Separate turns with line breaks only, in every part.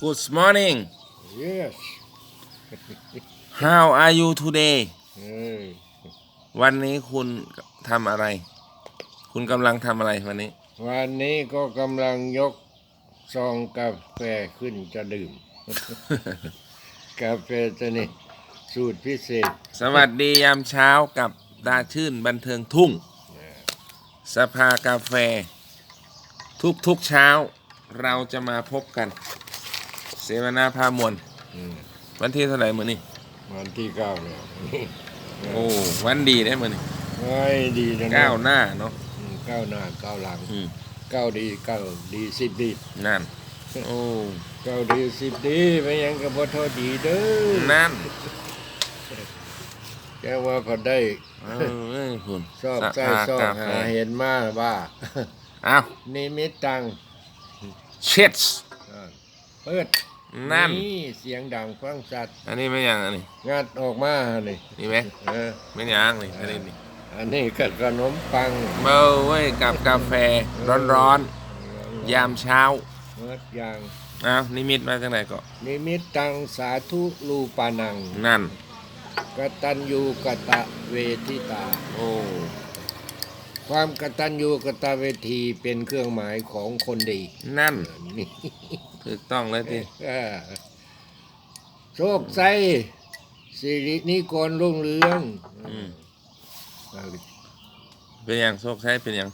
Good morning
Yes.
How are you today
เอ้ย
วันนี้คุณทำอะไร คุณกำลังทำอะไรวันนี้
วันนี้ก็กำลังยกซองกาแฟขึ้นจะดื่ม กาแฟตัวนี้สูตรพิเศษ
สวัสดียามเช้ากับตาชื่นบันเทิงทุ่ง สภากาแฟ ทุกๆเช้าเราจะมาพบกัน เสวนาพามวล
อืม
วันที่เท่าไหร่มื้อนี้
วันที่เก้าแล้ว
โอ้วันดีได้มื้อนี้
เฮ้ยดีนะ
ก้าวหน้าเนาะ
อืมก้าวหน้าก้าวหลัง
อืม
ก้าวดีก้าวดีสิบดี
นั่นโอ้
ก้าวดีสิบดีไม่ยังกับบ่ทอดีเด้อ
นั่น
แกว่าพอได้
เออเอ้ยคุณ
ชอบ
ส
ใส่
ภา
ชอบ
กาแฟ
หาเห็นมาว่า
อ้าว
นิมิตตัง
เช็ด
อ่าเปิด
นั่น
เสียงดังฟังสัตว์
อันนี้ไม่ยังอันนี้
งัดออกมานี่
นี่ไหม
เออ
ไม่ยังนี่อันนี้นี่
อันนี้ก็ขนมปัง
เบาเว้ยกับกาแฟร้อนๆยามเช้า
เมื่ออย่าง
อ้าวนิมิตมาจากไหนก็
นิมิตตังสาธุลูปานัง
นั่น
กตัญญูกตะเวทิตา
โอ้
ความกตัญญูกตเวทีเป็นเครื่องหมายของคนดี
นั่น
นี่
ถูกต้องเลยที
เออโชคใสสิรินิกรรุ่งเรือง
อืมเป็นอย่างโชคชัยเป็นอย่าง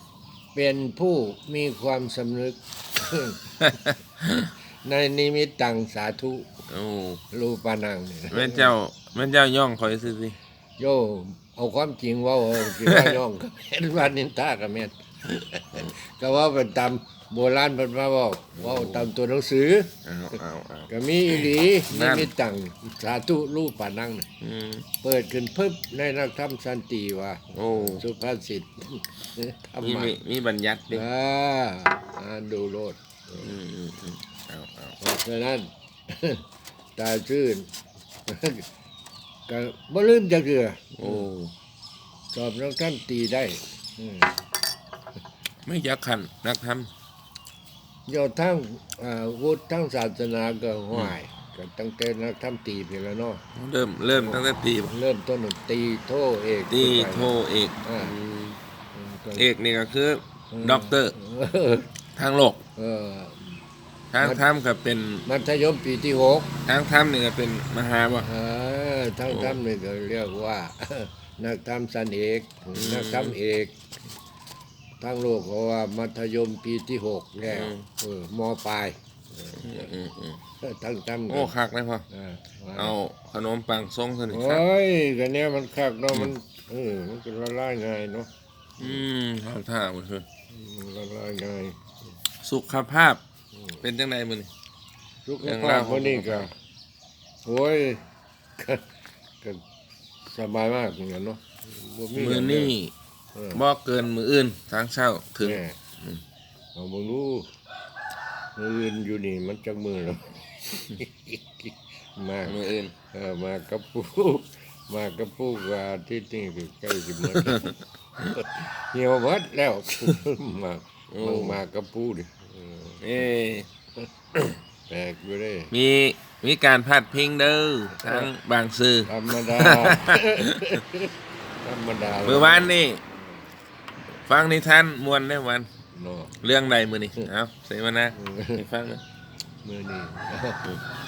เป็นผู้มีความสำนึก ในนิมิตตังสาธุ
โอ้
รูปานังเนี่ย
แม่นเจ้าแม่นเจ้าย่องคอยซื้อสิ
โย เอาความจริงเว่าเอาคือว่าย่องก็แม่นว่านินตาก็แม่นก็ว่าเป็นตามโบราณเพิ่นมาเว่าเว่าตามตัวหนังสือ
เอาเอาเอา
ก็มีอีหลี
นั่
นิ
น
มิตตังสาธุรูปานังน่ะ
อืม
เปิดขึ้นพึบในนักธรรมสันติว่า
โอ้
สุภาษิตธรร
มี
มะ
มีมีบัญญัติดิ
อ่าอ่านดูโลด
อืมอืมอืมเอาเอา
เพราะฉะนั้น ตาชื่น ก็บ่ลืมจักเทื่อ
โอ้
สอบนักท่านตีได้อืม
ไม่ยักขันนักท
ยอดทั้งอ่าวุฒิทั้งศาสนาก็ห่วยก็ตั้งแต่นักทำตีไปแล้วเนาะำ
เริ่มเริ่มตั้งแต่ตีบ่
เริ่มต้นตีโทเอก
ตี
ขึ้นไป
โทเอก
อ่า
อืม
อืมก็
เอกนี่ก็คือด็อกเตอร์
เออ
ทางโลก
เออ
ทางธรรมก็เป็น
มัธยมปีที่หก
ทางธรรมนี่ก็เป็นมหาบ่
เออ ทั้ง
โอ้
ทำนี่ก็เรียกว่า นักทำสันเอกนักทำเอกทั้งโลกเขาว่ามัธยมปีที่หกแล้ว
ม
เออมปลายทั้งทำ
โอ้คักเลยพ่อ
เอา
ขนมปังทรงสนิทครับ
โอ้ยกันเนี้ยมันคักเนาะมันเออมันก็ละลายง่ายเนาะ
อืมเอาท่าบ่คือ
มันละลายง่าย
สุขภาพ เป็นจังไดมื้อนี้
สุขภาพ
วของ
วันนี้ก็โอ้ย สบายมากเหมือนกันเนาะบ่
มื้อนี้
เออ
บ่เกินมื้ออื่นทางเช้าถึง
แน่เอาบ่รู้มืออื่นอยู่นี่มันจักมือแล้ว มา
มื้ออื่น
เออมากับปูมากับปูว่าที่นี่คือใกล้สิหมดเหี่ยวหมดแล้ว มา
โอ้
มึงมากับปูดิเออ
เอ้ย
แปลกอยู่เด้
มีมีการพาดพิงเด้อทางบางซื่อ
ธรรมดา ธรรมดา
เมื่อวานนี่ฟังนิทานมวนได้วัน
เนาะ
เรื่องใดมื้อนี้เอ้าเสวนาให้ฟังนะ
มื่อนี้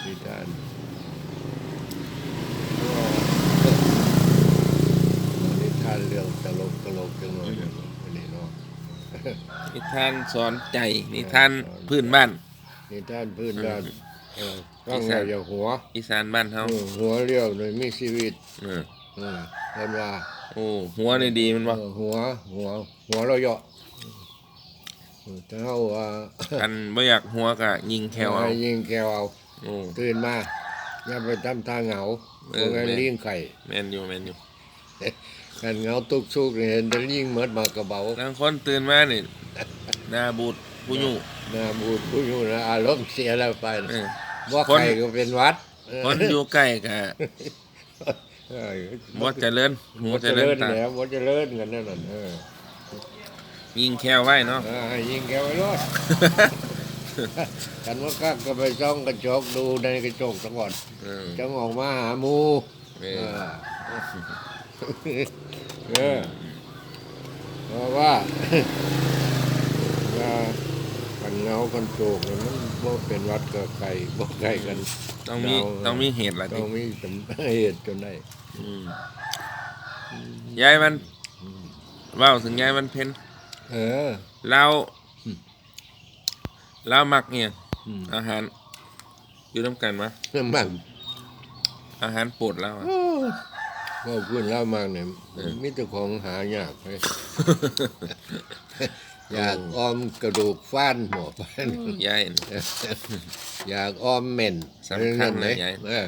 นิทานนิทานเรื่องตลกตลกจังเลยเนาะอันนี้เนาะ
นิทานสอนใจนิทานพื้นบ้าน
นิทานพื้นด้านเออต้องไงอย่าหัว
อีสานบ้านเฮา
เออหัวเรียวเลยมีชีวิต
เออ
เออเห็นว่า
โอ้หัวนี่ดีมันบ่
เออหัว หัว หัวเราเหยาะเออถ้าเอาว่า
กันบ่อยากหัวก็ยิงแควเอา
ให้ยิงแควเอา
โอ้
ตื่นมาอย่าไปทำทางเหงา
เอ
เพ
อ
ราะงั้น
แม่น
เลี้ยงไข่
แม่นอยู่แม่นอยู่
กันเหงาตุกชุกนี่เห็นแต่ลิงเหมือนมากระเบา
บางคนตื่นมานี่หน้าบูด ผู้อยู่
หน้าบูดผู้อยู่นะอารมณ์เสียแล้วไป
เออ
ว่า
คน
ไข่ก็เป็นหวัด
คนอยู่ใกล้ก็
เออ
บ่เจริญหัว
บ่
เจ
เจ
ริ
ริ
ญ
ญ
ตา
แล้วบ่เจริญกันนั่นน่ะเออ
ยิงแควไว้เนาะ
เออให้ยิงแกไว้รอด กันว่ากักก็ไปจ้องกระจกดูในกระจกซะก่อน
เออ
จังออกมาหาหมู
เอ
เอ
อ
อเออเพราะว่าว่ากั นเงากันโจกเนี่ยมันบ่เป็นวัดกับไก่บ่ไก่กัน
ต้องมี
เรา
ต้องมีเหตุอะไร
ต้
ดิ
องมีสำเหตุจนได้
อืมยายมันเว่าถึงยายมันเพ็ญ
เออ
เรา
อืม
เรามักเนี่ย
อืม
อาหาร อยู่น้ำกันมะ
มัน
อาหารโปรดเราอะ
ก็พูดเล่ามากเนี่ย
เออ
มิตรของหายากเลย อยากออมกระดูกฟ้านหมอฟ้าน
ยาย
อยากออมเหม็น
สำคัญนะ
เออยา
ย
เออ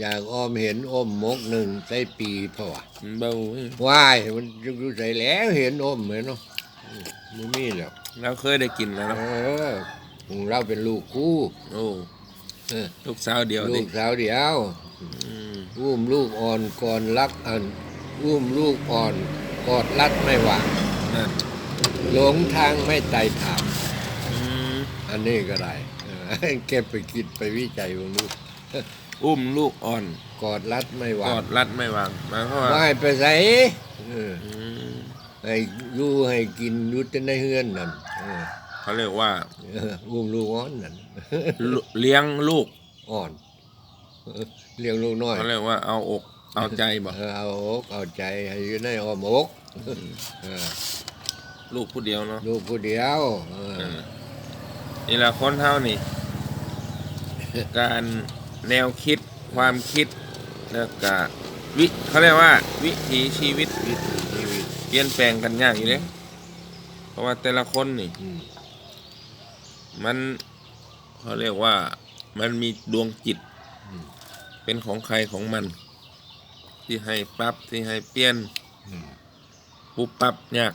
อยากออมเห็นอมมกหนึ่งใส่ปีเพราะว่า
มันเบาเว้ย
ว่ายมันจะดูใส่แล้วเห็นอมเหมือนเนาะมันมีแล้ว
เราเคยได้กินแล้ว
เอ
เนาะ
อของเราเป็นลูกคู่
โอ้
เออ
ลูกสาวเดียว
ลู
ดิ
กสาวเดียว
อืม
อุ้มลูกอ่อนก่อนรักอันอุ้มลูกอ่อนกอดรัดไม่หวาง
นั่น
หลงทางไม่ไต่ถาม
อืม
อันนี้ก็ได้เออให้เก็บไปคิดไปวิจัยบางลูก
อุ้มลูกอ่อน
กอดรัดไม่ห
ก
วา
องดรัดไม่วางหมายความว่า
ว่าให้ไปใส่เออ
อืม
ให้อยู่ให้กินอยุติในเฮือนนั่นเออ
เขาเรียกว่า
เอออุ้มลูกอ่อนนั่น
ลุเลี้ยงลูก
อ่อนเออเลี้ยงลูกน้อย
เขาเรียกว่าเอาอก เอาใจบ่
เออเอาอกเอาใจให้อยู่ในอ้อมอกเออ
ลูกผู้เดียวเนาะ
ลูกผู้เดียวเออ
เออนี่แหละคนเท่านี่ การแนวคิดความคิดแล้วก็วิเขาเรียกว่า วิถีชีวิต
วิถีชีวิต
เปลี่ยนแปลงกันยากอยู่เลยเพราะว่าแต่ละคนนี่
อืม
มันเขาเรียกว่ามันมีดวงจิต
อืม
เป็นของใครของมัน ที่ให้ปรับที่ให้เปลี่ยน
อืม
ปุ๊บปั๊บยาก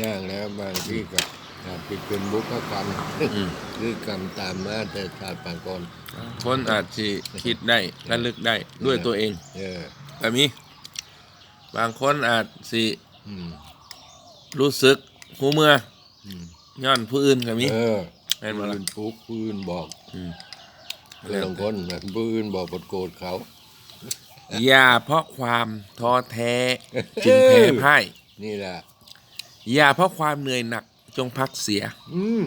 ย่างแล้วบางที่ก็อาจจะเป็นบุพกรรม
อืม
คือกรรมตามมาแต่ชาติปางก่อน
คนอาจจะคิดได้ระลึกได้ด้วยตัวเอง
เออ
แต่มีบางคนอาจสิ
อืม
รู้สึกหูเมื่อ
อืม
ย้อนผู้อื่นก็มี
เออ
แม่นบ่ล่ะ
ปืนปลุกปืนบอก
อืม
เรื่องคนแบบปืนบอกบทโกรธเขา
อย่าเพราะความท้อแท้จึงแพ้พ่าย
นี่แหละ
อย่าเพราะความเหนื่อยหนักจงพักเสีย
อืม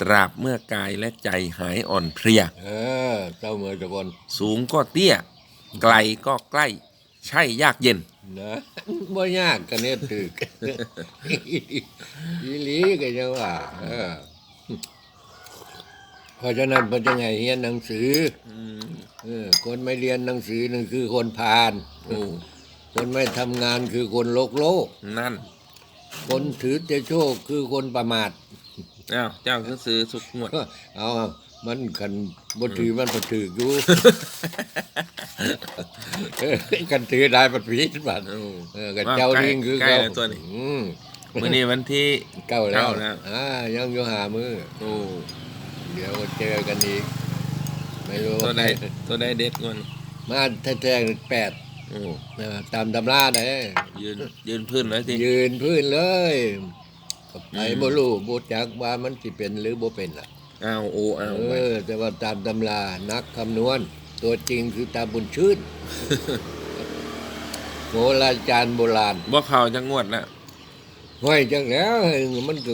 ตราบเมื่อกายและใจหายอ่อนเพลีย
เออเจ้าเมือตะกอน
สูงก็เตี้ย ไกลก็ใกล้ ใช่ยากเย็น
นะบ่ยากกันเนี่ยตึกอีหลีก็ยังว่าเออเพราะฉะนั้นเป็นยังไงเรียนหนังสือ
อืม
เออ คนไม่เรียนหนังสือนั่นคือคนพาล
โอ้
คนไม่ทำงานคือคนโลกโลก
นั่น
คนถือแต่โชคคือคนประมาท
อ้าวเจ้าคือซื้อสุกงวด
เอามันกันบ่ถือมันบ่ถืออยู่เออกันถือได้มันผิดบัด
โอ้
เออกันเจ้าลิงคือ
ใกล้
เขา
แล้วตัวนี้
อืม
มื่อนี้วันที่
เก้าแล้ว
เก้าแล้ว
อ่ายังอยู่หามือ
โอ้
เดี๋ยวเจอกันอีกไม่รู้
ตัวใดตัวใดเด็ดงวน
มาแท้ๆแปด
โอ้
เออตามตำราได้
ยืนยืนพื้นเลยสิ
ยืนพื้นเลยไป
อืม
บ่รู้บ่จักว่ามันสิเป็นหรือบ่เป็นล่ะ
อ้าวโอ้อ้าว
เอ
ไป
อแต่ว่าตามตำรานักคำนวณ ตัวจริงคือตาบุญชื่นโบราณจารย์โบราณ
บ่เข่าจังงวดละ
ห้อยจังแล้วมันก็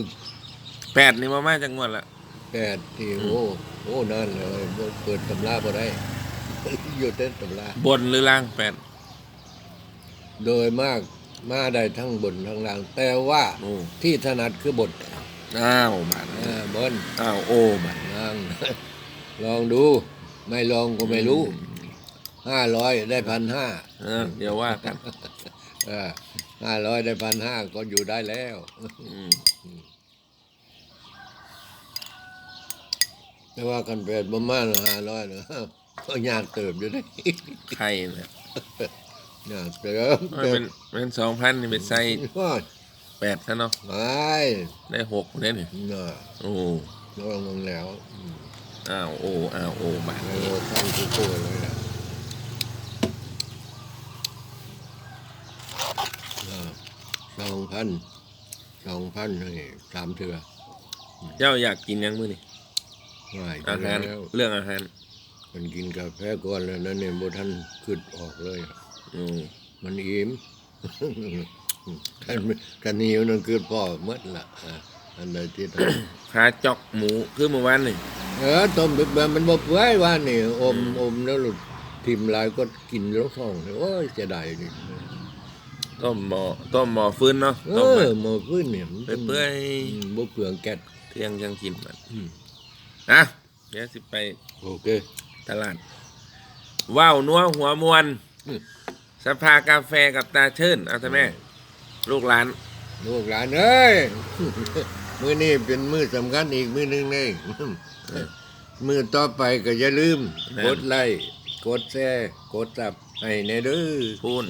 แปดนี่มามาจังงวดละ
แปดที่โอ้โอ้นั่นเลยบ่เปิดตำราบ่ได้ อยู่เต้นตำรา
บนหรือล่างแปด
โดยมากมาได้ทั้งบนทั้งล่าง แต่ว่า
โอ้
ที่ถนัดคือบท
อ้าวบาด
อ่าบน
อ้าวโอ้บาด
ล่าง ลองดู ไม่ลองก็ไม่รู้ห้าร้อยได้พันห้า
เออเดี๋ยวว่ากัน
ห้าร้อยได้พันห้าก็อยู่ได้แล้ว
อืม
แต่ว่ากันเป็ดประมาณห้าร้อยเนาะก็ยากเติบอยู่ได้
ไข่เนี่ย
ยากเติบ
มันเป็นเป็นสองพันนี่เป็นไส้
ก็
แปดซะเนาะ
ไป
ได้หกเนี่ยนี่
น่ะ
โอ้
ลองลงแล้ว
อ้าวโอ้อ้าวโอ้บาด
โอ้ตั้งคู่โคเลยนะสองพันสองพันนี่สามเถื่อ
เจ้าอยากกินหยังมื้อนี่
ง่าย
อาหาร
แล้ว
เรื่องอาหาร
มันกินกาแฟก่อนแล้วนั่นเนี่ยบ่ทันขึ้นออกเลย
อืม
มันอิ่มกันกันหิวนั่นคือพ่อหมดละอะอันใดที่ท
ขาจอกหมูคือเมื่อวานนี่ำ
เออต้มแบบมันบ่เปื่อยว่านี่อมอมแล้วหลุดทิมหลายก็กินแล้วท้องเลยโอ้ยเสียดายนี่
ต้มหม้อต้มหม้อฟืนเนาะ
เอ
ต้ม
อหมอพื้นเนี่ยมัน
ไปเปื่อย
อืมบ่เปลืองแก๊ส
เที่ยงยังกินมัน
อืม
อะเดี๋ยวสิไป
โอเค
ตลาดว้าวนัวหัวมวน
อืม
สภากาแฟกับตาชื่นเอาท่าแม่ลูกหลาน
ลูกหลานเอ้ย มื้อนี้เป็นมื้อสำคัญอีกมื้อหนึงเองมื้อต่อไปก็อย่าลืม กดไลค์กดแชร์กดซับให้แน่เด้อ
พูน